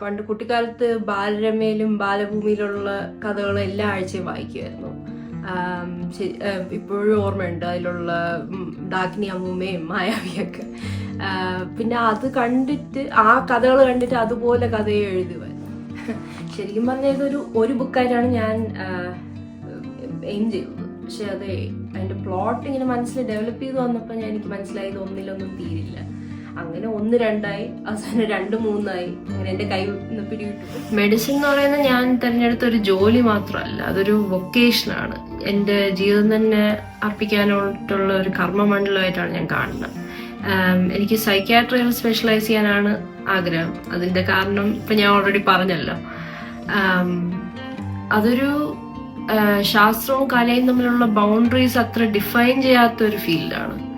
പണ്ട് കുട്ടിക്കാലത്ത് ബാലരമയിലും ബാലഭൂമിയിലുള്ള കഥകളും എല്ലാ ആഴ്ചയും വായിക്കുമായിരുന്നു ഇപ്പോഴും ഓർമ്മയുണ്ട് അതിലുള്ള ഡാഗ്നി അമ്മൂമ്മയും മായാവിയൊക്കെ. പിന്നെ അത് കണ്ടിട്ട് ആ കഥകൾ കണ്ടിട്ട് അതുപോലെ കഥയെ എഴുതുമായിരുന്നു. ശരിക്കും പറഞ്ഞാൽ ഇതൊരു ഒരു ബുക്കായിട്ടാണ് ഞാൻ എയിം ചെയ്തത്. പക്ഷെ അത് അതിന്റെ പ്ലോട്ട് ഇങ്ങനെ മനസ്സിൽ ഡെവലപ്പ് ചെയ്ത് വന്നപ്പോൾ ഞാൻ എനിക്ക് മനസ്സിലായത് ഒന്നിലൊന്നും തീരില്ല. അങ്ങനെ ഒന്ന് രണ്ടായി അവസാനം രണ്ട് മൂന്നായി. അങ്ങനെ എന്റെ കൈ പിടി പിടിവിട്ടു. മെഡിസിൻ എന്ന് പറയുന്നത് ഞാൻ തിരഞ്ഞെടുത്ത ഒരു ജോലി മാത്രമല്ല അതൊരു വൊക്കേഷനാണ് എന്റെ ജീവിതം തന്നെ അർപ്പിക്കാനായിട്ടുള്ള ഒരു കർമ്മമണ്ഡലമായിട്ടാണ് ഞാൻ കാണുന്നത്. എനിക്ക് സൈക്യാട്രിയിൽ സ്പെഷ്യലൈസ് ചെയ്യാനാണ് ആഗ്രഹം. അതിന്റെ കാരണം ഇപ്പം ഞാൻ ഓൾറെഡി പറഞ്ഞല്ലോ. അതൊരു ശാസ്ത്രവും കലയും തമ്മിലുള്ള ബൗണ്ടറീസ് അത്ര ഡിഫൈൻ ചെയ്യാത്ത ഒരു ഫീൽഡാണ്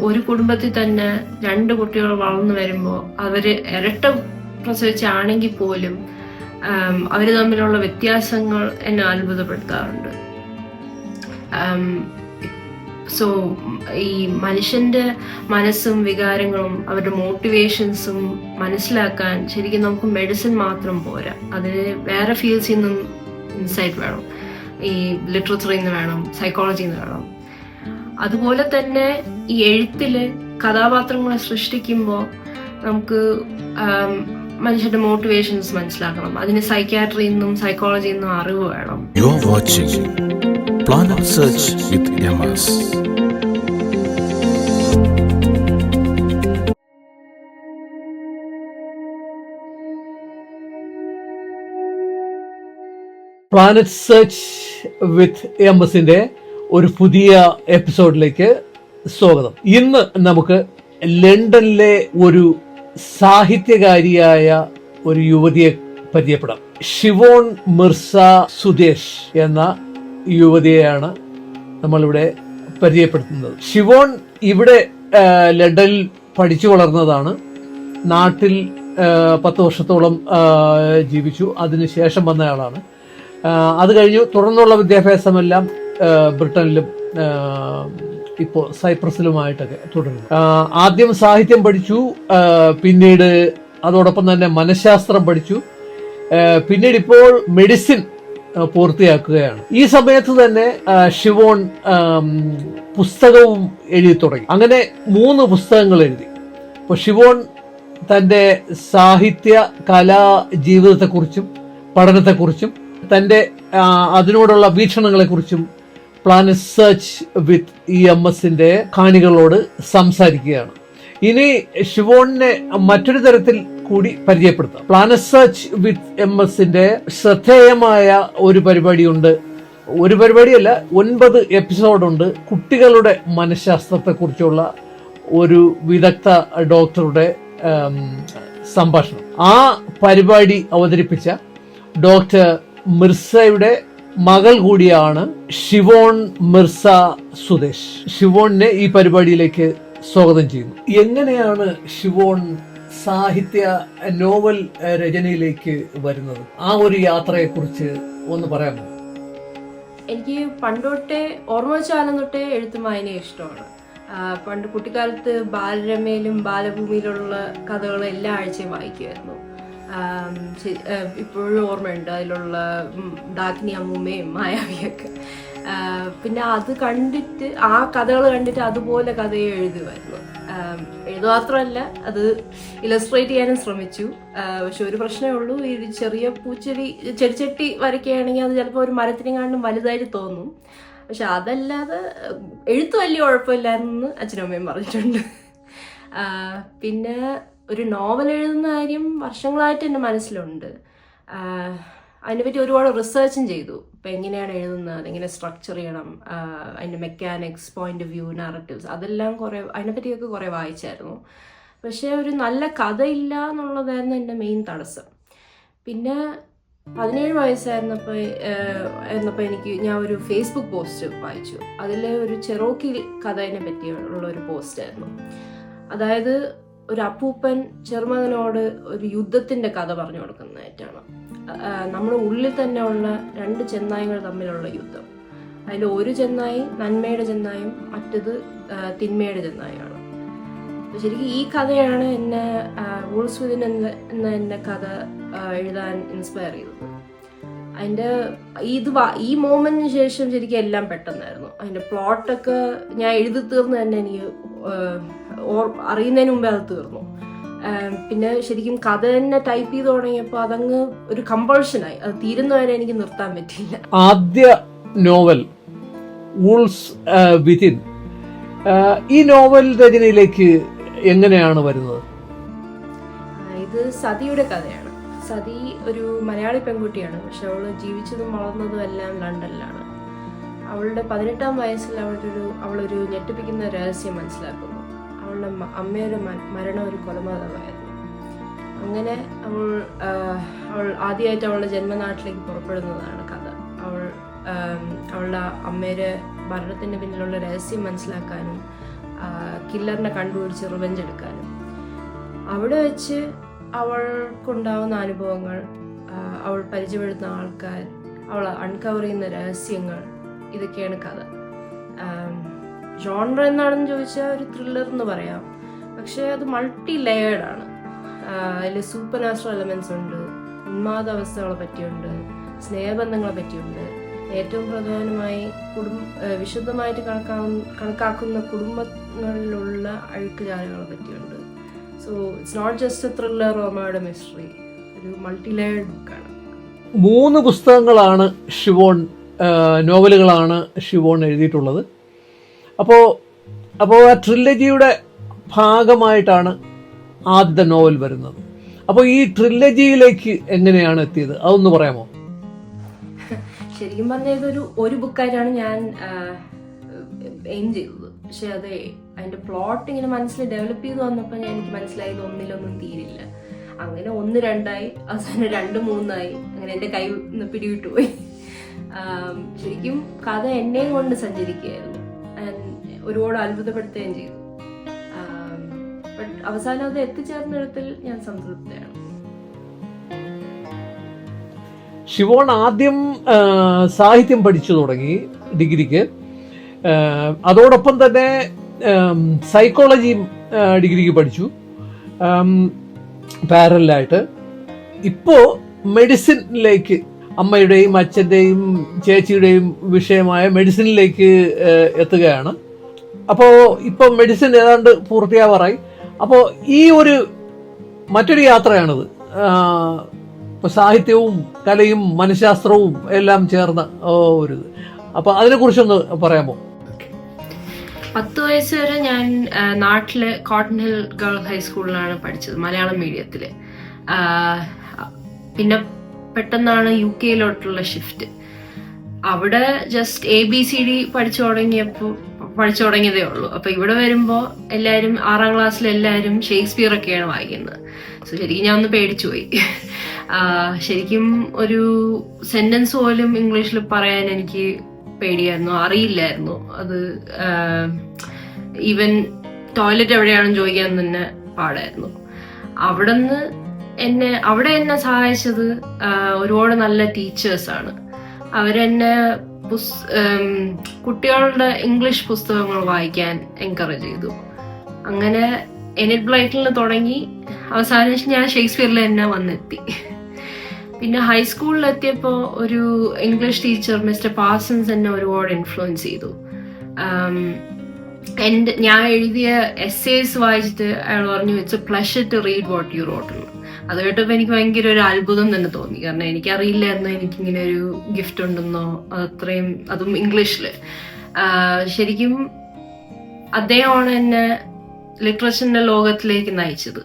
ഒരു കുടുംബത്തിൽ തന്നെ രണ്ട് കുട്ടികൾ വളർന്നു വരുമ്പോൾ അവർ ഇരട്ട പ്രസവിച്ചാണെങ്കിൽ പോലും അവർ തമ്മിലുള്ള വ്യത്യാസങ്ങൾ എന്നെ അത്ഭുതപ്പെടുത്താറുണ്ട്. സോ ഈ മനുഷ്യന്റെ മനസ്സും വികാരങ്ങളും അവരുടെ മോട്ടിവേഷൻസും മനസ്സിലാക്കാൻ ശരിക്കും നമുക്ക് മെഡിസിൻ മാത്രം പോരാ. അതിന് വേറെ ഫീൽഡ്സിൽ നിന്നും ഇൻസൈറ്റ് വേണം. ഈ ലിറ്ററേച്ചറിൽ നിന്ന് വേണം സൈക്കോളജിയിൽ നിന്ന് വേണം. അതുപോലെ തന്നെ ഈ എഴുത്തിൽ കഥാപാത്രങ്ങളെ സൃഷ്ടിക്കുമ്പോൾ നമുക്ക് മനുഷ്യന്റെ മോട്ടിവേഷൻസ് മനസ്സിലാക്കണം. അതിന് സൈക്യാട്രി നിന്നും സൈക്കോളജി നിന്നും അറിവ് വേണം. You are watching planet Search with MS planet search with M എസിന്റെ ഒരു പുതിയ എപ്പിസോഡിലേക്ക് സ്വാഗതം. ഇന്ന് നമുക്ക് ലണ്ടനിലെ ഒരു സാഹിത്യകാരിയായ ഒരു യുവതിയെ പരിചയപ്പെടാം. ഷിവോൺ മിർസ സുദേശ് എന്ന യുവതിയെയാണ് നമ്മളിവിടെ പരിചയപ്പെടുത്തുന്നത്. ഷിവോൺ ഇവിടെ ലണ്ടനിൽ പഠിച്ചു വളർന്നതാണ്. നാട്ടിൽ പത്ത് വർഷത്തോളം ജീവിച്ചു. അതിനുശേഷം വന്നയാളാണ്. അത് കഴിഞ്ഞു. തുടർന്നുള്ള വിദ്യാഭ്യാസമെല്ലാം ബ്രിട്ടനിലും ഇപ്പോൾ സൈപ്രസിലുമായിട്ടൊക്കെ തുടരുന്നു. ആദ്യം സാഹിത്യം പഠിച്ചു പിന്നീട് അതോടൊപ്പം തന്നെ മനഃശാസ്ത്രം പഠിച്ചു. പിന്നീട് ഇപ്പോൾ മെഡിസിൻ പൂർത്തിയാക്കുകയാണ്. ഈ സമയത്ത് തന്നെ ഷിവോൺ പുസ്തകവും എഴുതി തുടങ്ങി. അങ്ങനെ മൂന്ന് പുസ്തകങ്ങൾ എഴുതി. അപ്പോൾ ഷിവോൺ തന്റെ സാഹിത്യ കലാ ജീവിതത്തെക്കുറിച്ചും പഠനത്തെക്കുറിച്ചും തന്റെ അതിനോടുള്ള വീക്ഷണങ്ങളെക്കുറിച്ചും planet search with E M എസിന്റെ കാണികളോട് സംസാരിക്കുകയാണ്. ഇനി ഷിവോണിനെ മറ്റൊരു തരത്തിൽ കൂടി പരിചയപ്പെടുത്താം. പ്ലാനറ്റ് സെർച്ച് വിത്ത് എം എസിന്റെ ശ്രദ്ധേയമായ ഒരു പരിപാടിയുണ്ട്. ഒരു പരിപാടിയല്ല ഒൻപത് എപ്പിസോഡുണ്ട്. കുട്ടികളുടെ മനഃശാസ്ത്രത്തെക്കുറിച്ചുള്ള ഒരു വിദഗ്ധ ഡോക്ടറുടെ സംഭാഷണം. ആ പരിപാടി അവതരിപ്പിച്ച ഡോക്ടർ മിർസയുടെ മകൾ കൂടിയാണ് ഷിവോൺ മിർസ സുദേശ് ഷിവോണിനെ ഈ പരിപാടിയിലേക്ക് സ്വാഗതം ചെയ്യുന്നു. എങ്ങനെയാണ് ഷിവോൺ സാഹിത്യ നോവൽ രചനയിലേക്ക് വരുന്നത്? ആ ഒരു യാത്രയെ കുറിച്ച് ഒന്ന് പറയാമോ? എനിക്ക് പണ്ടോട്ടേ ഓർമ്മ വെച്ചാലും തൊട്ടേ എഴുത്തും ഇഷ്ടമാണ്. പണ്ട് കുട്ടിക്കാലത്ത് ബാലരമയിലും ബാലഭൂമിയിലുള്ള കഥകൾ എല്ലാ ആഴ്ചയും വായിക്കുമായിരുന്നു. ഇപ്പോഴും ഓർമ്മയുണ്ട്. അതിലുള്ള ഡാക്കിനി അമ്മൂമ്മയും മായാവിയൊക്കെ. പിന്നെ അത് കണ്ടിട്ട് ആ കഥകൾ കണ്ടിട്ട് അതുപോലെ കഥയെ എഴുതുമായിരുന്നു എഴുതു മാത്രമല്ല അത് ഇലസ്ട്രേറ്റ് ചെയ്യാനും ശ്രമിച്ചു. പക്ഷെ ഒരു പ്രശ്നമേ ഉള്ളൂ. ഈ ചെറിയ പൂച്ചെടി ചെടിച്ചട്ടി വരയ്ക്കുകയാണെങ്കിൽ അത് ചിലപ്പോൾ ഒരു മരത്തിനെങ്ങാണ്ടും വലുതായിട്ട് തോന്നും. പക്ഷെ അതല്ലാതെ എഴുത്ത് വലിയ കുഴപ്പമില്ലായിരുന്നു അച്ഛനും അമ്മയും പറഞ്ഞിട്ടുണ്ട്. പിന്നെ ഒരു നോവൽ എഴുതുന്ന കാര്യം വർഷങ്ങളായിട്ട് എന്റെ മനസ്സിലുണ്ട്. അതിനെപ്പറ്റി ഒരുപാട് റിസേർച്ചും ചെയ്തു. ഇപ്പം എങ്ങനെയാണ് എഴുതുന്നത്? എങ്ങനെ സ്ട്രക്ചർ ചെയ്യണം? അതിന്റെ mechanics point of view narratives അതെല്ലാം കുറേ അതിനെപ്പറ്റിയൊക്കെ കുറേ വായിച്ചായിരുന്നു. പക്ഷേ ഒരു നല്ല കഥയില്ല എന്നുള്ളതായിരുന്നു എന്റെ മെയിൻ തടസ്സം. പിന്നെ പതിനേഴ് വയസ്സായിരുന്നപ്പോൾ എന്നപ്പോൾ എനിക്ക് ഞാൻ ഒരു ഫേസ്ബുക്ക് പോസ്റ്റ് വായിച്ചു. അതിൽ ഒരു ചെറോക്കി കഥയെ പറ്റിയുള്ള ഒരു പോസ്റ്റായിരുന്നു അതായത് ഒരു അപ്പൂപ്പൻ ചെറുമകനോട് ഒരു യുദ്ധത്തിന്റെ കഥ പറഞ്ഞു കൊടുക്കുന്നതായിട്ടാണ്. നമ്മുടെ ഉള്ളിൽ തന്നെ ഉള്ള രണ്ട് ചെന്നായികൾ തമ്മിലുള്ള യുദ്ധം. അതിൽ ഒരു ചെന്നായി നന്മയുടെ ചെന്നായും മറ്റത് തിന്മയുടെ ചെന്നായാണ് ശരിക്കും ഈ കഥയാണ് എന്നെ വൂൾസ് വിതിൻ എന്ന എന്ന കഥ എഴുതാൻ ഇൻസ്പയർ ചെയ്തത്. അതിന്റെ ഇത് ഈ മോമെന്റിന് ശേഷം ശരിക്കും എല്ലാം പെട്ടെന്നായിരുന്നു. അതിന്റെ പ്ലോട്ടൊക്കെ ഞാൻ എഴുതി തീർന്നു തന്നെ എനിക്ക് ഓർ അറിയുന്നതിന് മുമ്പേ അത് തീർന്നു. പിന്നെ ശരിക്കും കഥ തന്നെ ടൈപ്പ് ചെയ്ത് തുടങ്ങിയപ്പോൾ അതങ്ങ് ഒരു കമ്പൾഷനായി അത് തീരുന്നവരെ എനിക്ക് നിർത്താൻ പറ്റിയില്ല. ആദ്യ നോവൽ വൂൾസ് വിതിൻ ഈ നോവൽ രചനയിലേക്ക് എങ്ങനെയാണ് വരുന്നത്? ഇത് സതിയുടെ കഥയാണ്. സതി ഒരു മലയാളി പെൺകുട്ടിയാണ്. പക്ഷെ അവൾ ജീവിച്ചതും വളർന്നതും എല്ലാം ലണ്ടനിലാണ്. അവളുടെ പതിനെട്ടാം വയസ്സിൽ അവളുടെ ഒരു അവളൊരു ഞെട്ടിപ്പിക്കുന്ന രഹസ്യം മനസ്സിലാക്കുന്നു. അവളുടെ അമ്മയുടെ മരണം ഒരു കൊലപാതകമായിരുന്നു. അങ്ങനെ അവൾ അവൾ ആദ്യമായിട്ട് അവളുടെ ജന്മനാട്ടിലേക്ക് പുറപ്പെടുന്നതാണ് കഥ. അവൾ അവളുടെ അമ്മയുടെ മരണത്തിന് പിന്നിലുള്ള രഹസ്യം മനസ്സിലാക്കാനും കില്ലറിനെ കണ്ടുപിടിച്ച് റിവെഞ്ച് എടുക്കാനും. അവിടെ വെച്ച് അവൾക്കുണ്ടാവുന്ന അനുഭവങ്ങൾ അവൾ പരിചയപ്പെടുന്ന ആൾക്കാർ അവൾ അൺകവർ ചെയ്യുന്ന രഹസ്യങ്ങൾ ഇതൊക്കെയാണ് കഥ. ജോണർ എന്നാണെന്ന് ചോദിച്ചാൽ ഒരു ത്രില്ലർ എന്ന് പറയാം. പക്ഷേ അത് മൾട്ടി ലെയേർഡ് ആണ്. അതിൽ സൂപ്പർ നാച്ചുറൽ എലമെന്റ്സ് ഉണ്ട് ഉന്മാദ അവസ്ഥകളെ പറ്റിയുണ്ട് സ്നേഹബന്ധങ്ങളെ പറ്റിയുണ്ട്. ഏറ്റവും പ്രധാനമായി കുടുംബ വിശുദ്ധമായിട്ട് കണക്കാവുന്ന കണക്കാക്കുന്ന കുടുംബങ്ങളിലുള്ള അഴുക്കുചാലുകളെ പറ്റിയുണ്ട്. So it's not just a thriller റോമയുടെ mystery ഒരു മൾട്ടി ലെയർഡ് ബുക്കാണ് മൂന്ന് പുസ്തകങ്ങളാണ് ഷിവോൺ നോവലുകളാണ് ഷിവോൺ എഴുതിയിട്ടുള്ളത്. അപ്പോൾ അപ്പോൾ ആ ട്രില്ലജിയുടെ ഭാഗമായിട്ടാണ് ആദ്യത്തെ നോവൽ വരുന്നത്. അപ്പോൾ ഈ ട്രില്ലജിയിലേക്ക് എങ്ങനെയാണ് എത്തിയത്? അതൊന്ന് പറയാമോ? ശരിക്കും പറഞ്ഞ ഇതൊരു ഒരു ബുക്കായിട്ടാണ് ഞാൻ എയിം ചെയ്തത്. പക്ഷെ അത് അതിന്റെ പ്ലോട്ട് ഇങ്ങനെ മനസ്സിൽ ഡെവലപ്പ് ചെയ്ത് വന്നപ്പോൾ ഞാൻ എനിക്ക് മനസ്സിലായത് ഒന്നിലൊന്നും തീരില്ല. അങ്ങനെ ഒന്ന് രണ്ടായി അവസാനം രണ്ട് മൂന്നായി അങ്ങനെ എന്റെ കൈ പിടിവിട്ടു പോയി. ശരിക്കും കഥ എന്നെയും കൊണ്ട് സഞ്ചരിക്കുകയായിരുന്നു. ഒരുപാട് അത്ഭുതപ്പെടുത്തുകയും ചെയ്തു. ബട്ട് അവസാനം അത് എത്തിച്ചേർന്നിടത്തിൽ ഞാൻ സംതൃപ്തയാണ്. ശിവോൺ ആദ്യം സാഹിത്യം പഠിച്ചു തുടങ്ങി ഡിഗ്രിക്ക്. അതോടൊപ്പം തന്നെ സൈക്കോളജി ഡിഗ്രിക്ക് പഠിച്ചു. പാരലായിട്ട് ഇപ്പോൾ മെഡിസിനിലേക്ക് അമ്മയുടെയും അച്ഛന്റെയും ചേച്ചിയുടെയും വിഷയമായ മെഡിസിനിലേക്ക് എത്തുകയാണ്. അപ്പോൾ ഇപ്പോൾ മെഡിസിൻ ഏതാണ്ട് പൂർത്തിയാവാറായി. അപ്പോൾ ഈ ഒരു മറ്റൊരു യാത്രയാണിത്. ഇപ്പോൾ ഇപ്പൊ സാഹിത്യവും കലയും മനഃശാസ്ത്രവും എല്ലാം ചേർന്ന ഒരു ഇത് അപ്പൊ അതിനെക്കുറിച്ചൊന്ന് പറയാമോ? പത്ത് വയസ്സ് വരെ ഞാൻ നാട്ടിലെ കോട്ടൺ ഹിൽ ഗേൾ ഹൈസ്കൂളിലാണ് പഠിച്ചത് മലയാളം മീഡിയത്തിൽ. പിന്നെ പെട്ടെന്നാണ് യു കെയിലോട്ടുള്ള ഷിഫ്റ്റ് അവിടെ just A B C D പഠിച്ചു തുടങ്ങിയപ്പോൾ പഠിച്ചു തുടങ്ങിയതേ ഉള്ളൂ. അപ്പൊ ഇവിടെ വരുമ്പോൾ എല്ലാവരും ആറാം ക്ലാസ്സിൽ എല്ലാവരും ഷേക്സ്പിയർ ഒക്കെയാണ് വായിക്കുന്നത്. സോ ശരിക്കും ഞാൻ ഒന്ന് പേടിച്ചു പോയി. ശരിക്കും ഒരു സെന്റൻസ് പോലും ഇംഗ്ലീഷിൽ പറയാൻ എനിക്ക് പേടിയായിരുന്നു അറിയില്ലായിരുന്നു. അത് ഈവൻ ടോയ്ലറ്റ് എവിടെയാണെന്ന് ചോദിക്കാൻ തന്നെ പാടായിരുന്നു. അവിടുന്ന് എന്നെ അവിടെ എന്നെ സഹായിച്ചത് ഒരുപാട് നല്ല ടീച്ചേഴ്സാണ് അവരെന്നെ പുസ് കുട്ടികളുടെ ഇംഗ്ലീഷ് പുസ്തകങ്ങൾ വായിക്കാൻ എൻകറേജ് ചെയ്തു. അങ്ങനെ എനിറ്റ് ബ്ലൈറ്റിൽ തുടങ്ങി അവസാനം ഞാൻ ഷേക്സ്പിയറിൽ തന്നെ വന്നെത്തി. പിന്നെ ഹൈസ്കൂളിൽ എത്തിയപ്പോൾ ഒരു ഇംഗ്ലീഷ് ടീച്ചർ മിസ്റ്റർ പാസൻസ് എന്നെ ഒരുപാട് ഇൻഫ്ലുവൻസ് ചെയ്തു. എന്റെ ഞാൻ എഴുതിയ എസ്സേസ് വായിച്ചിട്ട് അയാൾ പറഞ്ഞു it's a pleasure to read what you wrote അത് കേട്ടപ്പോൾ എനിക്ക് ഭയങ്കര ഒരു അത്ഭുതം തന്നെ തോന്നി. കാരണം എനിക്കറിയില്ലായിരുന്നു എനിക്കിങ്ങനെ ഒരു ഗിഫ്റ്റ് ഉണ്ടെന്നോ അത്രയും അതും ഇംഗ്ലീഷിൽ ശരിക്കും അദ്ദേഹമാണ് എന്നെ ലിറ്ററേച്ചറിന്റെ ലോകത്തിലേക്ക് നയിച്ചത്.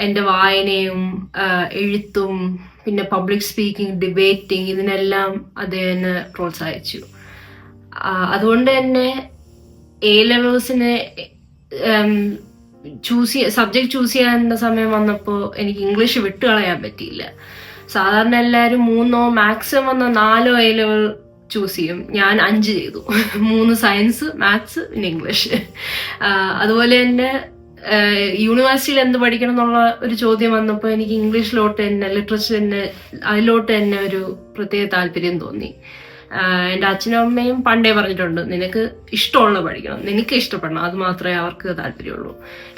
എന്റെ വായനയും എഴുത്തും പിന്നെ പബ്ലിക് സ്പീക്കിംഗ് ഡിബേറ്റിംഗ് ഇതിനെല്ലാം അദ്ദേഹം പ്രോത്സാഹിച്ചു അതുകൊണ്ട് തന്നെ എ ലെവൽസിന് ചൂസ് സബ്ജക്ട് ചൂസ് ചെയ്യാനുള്ള സമയം വന്നപ്പോൾ എനിക്ക് ഇംഗ്ലീഷ് വിട്ടുകളയാൻ പറ്റിയില്ല. സാധാരണ എല്ലാവരും മൂന്നോ മാക്സിമം വന്ന നാലോ എ ലെവൽ ചൂസ് ചെയ്യും. ഞാൻ അഞ്ച് ചെയ്തു. മൂന്ന് സയൻസ് മാത്സ് പിന്നെ ഇംഗ്ലീഷ് അതുപോലെ തന്നെ യൂണിവേഴ്സിറ്റിയിൽ എന്ത് പഠിക്കണം എന്നുള്ള ഒരു ചോദ്യം വന്നപ്പോൾ എനിക്ക് ഇംഗ്ലീഷിലോട്ട് തന്നെ ലിറ്ററേച്ചർ തന്നെ അതിലോട്ട് തന്നെ ഒരു പ്രത്യേക താല്പര്യം തോന്നി. എന്റെ അച്ഛനും അമ്മയും പണ്ടേ പറഞ്ഞിട്ടുണ്ട് നിനക്ക് ഇഷ്ടമുള്ള പഠിക്കണം നിനക്ക് ഇഷ്ടപ്പെടണം അത് മാത്രമേ അവർക്ക് താല്പര്യമുള്ളൂ.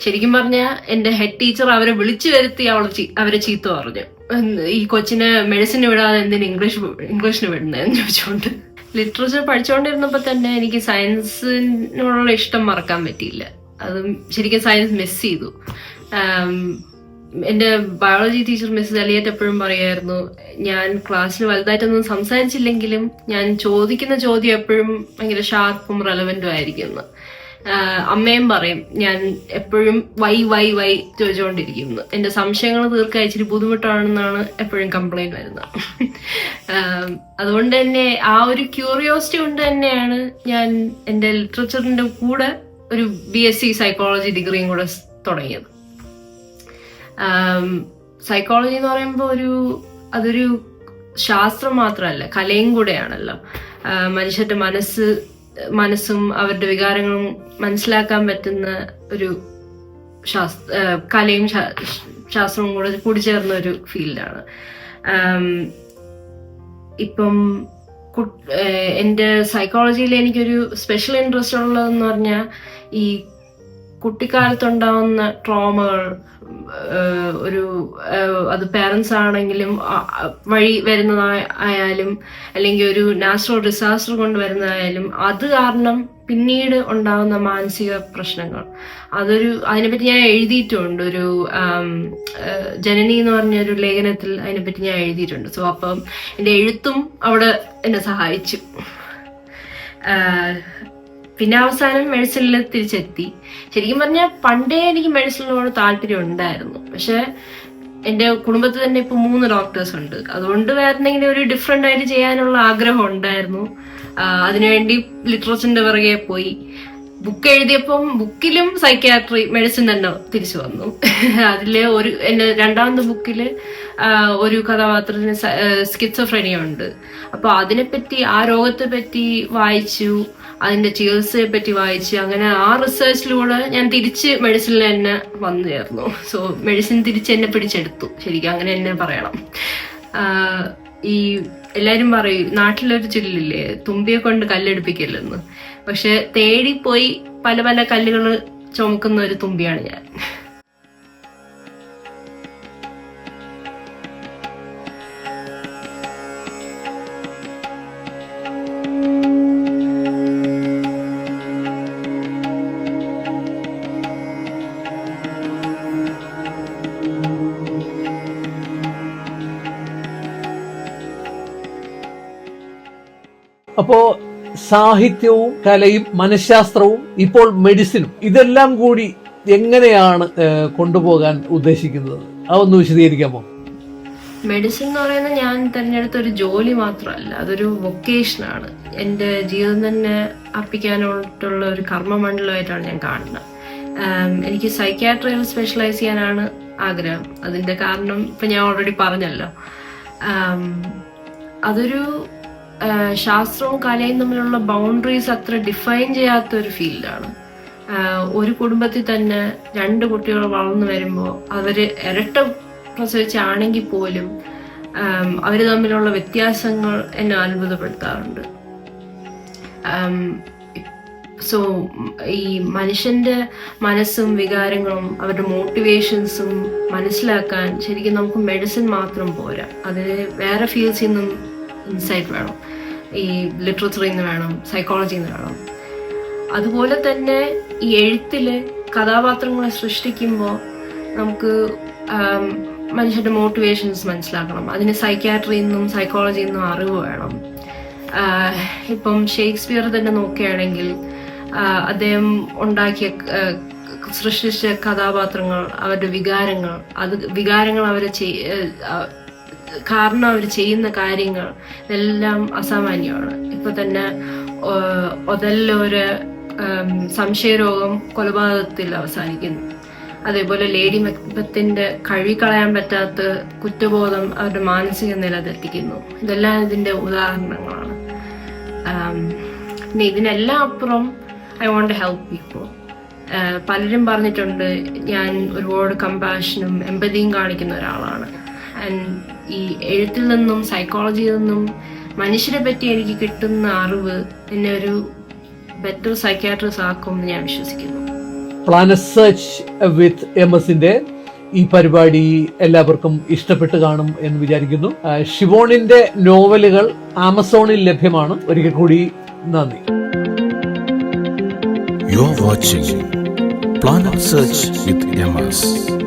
ശരിക്കും പറഞ്ഞാൽ എന്റെ ഹെഡ് ടീച്ചർ അവരെ വിളിച്ചു വരുത്തി അവൾ അവരെ ചീത്ത പറഞ്ഞു. ഈ കൊച്ചിനെ മെഡിസിന് വിടാതെ എന്തിനു ഇംഗ്ലീഷ് ഇംഗ്ലീഷിന് വിടുന്നതെന്ന് ചോദിച്ചുകൊണ്ട് ലിറ്ററേച്ചർ പഠിച്ചുകൊണ്ടിരുന്നപ്പോൾ തന്നെ എനിക്ക് സയൻസിനോടുള്ള ഇഷ്ടം മറക്കാൻ പറ്റിയില്ല. അതും ശരിക്കും സയൻസ് മിസ് ചെയ്തു. എന്റെ ബയോളജി ടീച്ചർ മിസ് അലിയറ്റ് എപ്പോഴും പറയായിരുന്നു ഞാൻ ക്ലാസ്സിൽ വലുതായിട്ടൊന്നും സംസാരിച്ചില്ലെങ്കിലും ഞാൻ ചോദിക്കുന്ന ചോദ്യം എപ്പോഴും ഭയങ്കര ഷാർപ്പും റെലവെന്റും ആയിരിക്കും എന്ന്. അമ്മയും പറയും ഞാൻ എപ്പോഴും വൈ വൈ വൈ ചോദിച്ചുകൊണ്ടിരിക്കുന്നു. എന്റെ സംശയങ്ങൾ തീർക്കാൻ ഇച്ചിരി ബുദ്ധിമുട്ടാണെന്നാണ് എപ്പോഴും കംപ്ലൈന്റ് വരുന്നത്. അതുകൊണ്ട് തന്നെ ആ ഒരു ക്യൂറിയോസിറ്റി കൊണ്ട് തന്നെയാണ് ഞാൻ എന്റെ ലിറ്ററേച്ചറിന്റെ കൂടെ ഒരു ബി എസ് സി സൈക്കോളജി ഡിഗ്രിയും കൂടെ തുടങ്ങിയത്. സൈക്കോളജി എന്ന് പറയുമ്പോൾ ഒരു അതൊരു ശാസ്ത്രം മാത്രമല്ല കലയും കൂടെയാണല്ലോ. മനുഷ്യരുടെ മനസ്സ് മനസ്സും അവരുടെ വികാരങ്ങളും മനസ്സിലാക്കാൻ പറ്റുന്ന ഒരു ശാസ്ത്ര കലയും ശാസ്ത്രവും കൂടെ കൂടിച്ചേർന്ന ഒരു ഫീൽഡാണ്. ഇപ്പം എന്റെ സൈക്കോളജിയിൽ എനിക്കൊരു സ്പെഷ്യൽ ഇൻട്രസ്റ്റ് ഉള്ളതെന്ന് പറഞ്ഞാൽ ഈ കുട്ടിക്കാലത്തുണ്ടാവുന്ന ട്രോമകൾ ഒരു അത് പേരൻസ് ആണെങ്കിലും വഴി വരുന്നതായാലും അല്ലെങ്കിൽ ഒരു നാച്ചുറൽ ഡിസാസ്റ്റർ കൊണ്ട് വരുന്നതായാലും അത് കാരണം പിന്നീട് ഉണ്ടാകുന്ന മാനസിക പ്രശ്നങ്ങൾ. അതൊരു അതിനെപ്പറ്റി ഞാൻ എഴുതിയിട്ടുണ്ട്. ഒരു ജനനി എന്ന് പറഞ്ഞ ഒരു ലേഖനത്തിൽ അതിനെപ്പറ്റി ഞാൻ എഴുതിയിട്ടുണ്ട്. സോ അപ്പം എന്റെ എഴുത്തും അവിടെ എന്നെ സഹായിച്ചു. പിന്നെ അവസാനം മെഡിസിനിൽ തിരിച്ചെത്തി. ശരിക്കും പറഞ്ഞാൽ പണ്ടേ എനിക്ക് മെഡിസിനിനോട് താല്പര്യം ഉണ്ടായിരുന്നു. പക്ഷെ എന്റെ കുടുംബത്തിൽ തന്നെ ഇപ്പോൾ മൂന്ന് ഡോക്ടേഴ്സ് ഉണ്ട്. അതുകൊണ്ട് വേറെ എന്തെങ്കിലും ഒരു ഡിഫറെന്റ് ആയിട്ട് ചെയ്യാനുള്ള ആഗ്രഹം ഉണ്ടായിരുന്നു. അതിനുവേണ്ടി ലിറ്ററേച്ചറിന്റെ പിറകെ പോയി. ബുക്ക് എഴുതിയപ്പം ബുക്കിലും സൈക്യാട്രി മെഡിസിൻ തന്നെ തിരിച്ചു വന്നു. അതിലെ ഒരു എന്റെ രണ്ടാമത്തെ ബുക്കിൽ ഒരു കഥാപാത്രത്തിന് സ്കിറ്റ്സോഫ്രനിയ ഉണ്ട്. അപ്പൊ അതിനെപ്പറ്റി ആ രോഗത്തെ പറ്റി വായിച്ചു അതിന്റെ ചികിത്സയെ പറ്റി വായിച്ചു. അങ്ങനെ ആ റിസർച്ചിലൂടെ ഞാൻ തിരിച്ച് മെഡിസിനിൽ തന്നെ വന്നു ചേർന്നു. സോ മെഡിസിൻ തിരിച്ച് എന്നെ പിടിച്ചെടുത്തു. ശരിക്കും അങ്ങനെ എന്നെ പറയണം. ഈ എല്ലാരും പറയും നാട്ടിലൊരു ചില്ലില്ലേ തുമ്പിയെ കൊണ്ട് കല്ലെടുപ്പിക്കല്ലെന്ന്. പക്ഷെ തേടിപ്പോയി പല പല കല്ലുകൾ ചുമക്കുന്ന ഒരു തുമ്പിയാണ് ഞാൻ. അപ്പോ സാഹിത്യവും കലയും മനഃശാസ്ത്രവും ഇപ്പോൾ മെഡിസിനും ഇതെല്ലാം കൂടി എങ്ങനെയാണ് കൊണ്ടുപോകാൻ ഉദ്ദേശിക്കുന്നത്? അതൊന്ന് വിശദീകരിക്കാമോ? മെഡിസിൻ എന്ന് പറയുന്നത് ഞാൻ തിരഞ്ഞെടുത്ത ഒരു ജോലി മാത്രമല്ല അതൊരു വൊക്കേഷനാണ് എന്റെ ജീവിതം തന്നെ അർപ്പിക്കാനായിട്ടുള്ള ഒരു കർമ്മമണ്ഡലമായിട്ടാണ് ഞാൻ കാണുന്നത്. എനിക്ക് സൈക്യാട്രിയിൽ സ്പെഷ്യലൈസ് ചെയ്യാനാണ് ആഗ്രഹം. അതിന്റെ കാരണം ഇപ്പം ഞാൻ ഓൾറെഡി പറഞ്ഞല്ലോ. അതൊരു ശാസ്ത്രവും കലയും തമ്മിലുള്ള ബൗണ്ടറീസ് അത്ര ഡിഫൈൻ ചെയ്യാത്ത ഒരു ഫീൽഡാണ് ഒരു കുടുംബത്തിൽ തന്നെ രണ്ട് കുട്ടികൾ വളർന്നു വരുമ്പോൾ അവർ ഇരട്ട പ്രസവിച്ചാണെങ്കിൽ പോലും അവർ തമ്മിലുള്ള വ്യത്യാസങ്ങൾ എന്നെ അത്ഭുതപ്പെടുത്താറുണ്ട്. സോ ഈ മനുഷ്യന്റെ മനസ്സും വികാരങ്ങളും അവരുടെ മോട്ടിവേഷൻസും മനസ്സിലാക്കാൻ ശരിക്കും നമുക്ക് മെഡിസിൻ മാത്രം പോരാ. അതിന് വേറെ ഫീൽഡ്സിൽ നിന്നും ഇൻസൈറ്റ് വേണം. ഈ ലിറ്ററേച്ചറിൽ നിന്ന് വേണം സൈക്കോളജിയിൽ നിന്ന് വേണം. അതുപോലെ തന്നെ ഈ എഴുത്തിൽ കഥാപാത്രങ്ങളെ സൃഷ്ടിക്കുമ്പോൾ നമുക്ക് മനുഷ്യന്റെ മോട്ടിവേഷൻസ് മനസ്സിലാക്കണം. അതിന് സൈക്യാട്രിയിൽ നിന്നും സൈക്കോളജിയിൽ നിന്നും അറിവ് വേണം. ഇപ്പം ഷേക്സ്പിയർ തന്നെ നോക്കുകയാണെങ്കിൽ അദ്ദേഹം ഉണ്ടാക്കിയ സൃഷ്ടിച്ച കഥാപാത്രങ്ങൾ അവരുടെ വികാരങ്ങൾ അത് വികാരങ്ങൾ അവരെ കാരണം അവർ ചെയ്യുന്ന കാര്യങ്ങൾ എല്ലാം അസാമാന്യമാണ്. ഇപ്പൊ തന്നെ ഒതല്ലൊരു സംശയരോഗം കൊലപാതകത്തിൽ അവസാനിക്കുന്നു. അതേപോലെ ലേഡി മെക്ബത്തിന്റെ കഴി കളയാൻ പറ്റാത്ത കുറ്റബോധം അവരുടെ മാനസിക നില തെറ്റിക്കുന്നു. ഇതെല്ലാം ഇതിന്റെ ഉദാഹരണങ്ങളാണ്. പിന്നെ ഇതിനെല്ലാം അപ്പുറം ഐ വോണ്ട് ഹെൽപ്പ് പീപ്പിൾ. പലരും പറഞ്ഞിട്ടുണ്ട് ഞാൻ ഒരുപാട് കമ്പാഷനും എമ്പതിയും കാണിക്കുന്ന ഒരാളാണ്. ആൻഡ് ഈ എഴുത്തിൽ നിന്നും സൈക്കോളജിയിൽ നിന്നും മനുഷ്യരെ പറ്റി എനിക്ക് കിട്ടുന്ന അറിവ് എന്നെ ഒരു ബെറ്റർ സൈക്യാട്രിസ്റ്റ് ആക്കുമെന്ന് ഞാൻ വിശ്വസിക്കുന്നു. പ്ലാനറ്റ് സെർച്ച് വിത്ത് എം എസിന്റെ ഈ പരിപാടി എല്ലാവർക്കും ഇഷ്ടപ്പെട്ട് കാണും എന്ന് വിചാരിക്കുന്നു. ശിവോണിന്റെ ഷിവോണിന്റെ നോവലുകൾ ആമസോണിൽ ലഭ്യമാണ്. ഒരിക്കൽ കൂടി നന്ദി. You're planet search with M MS.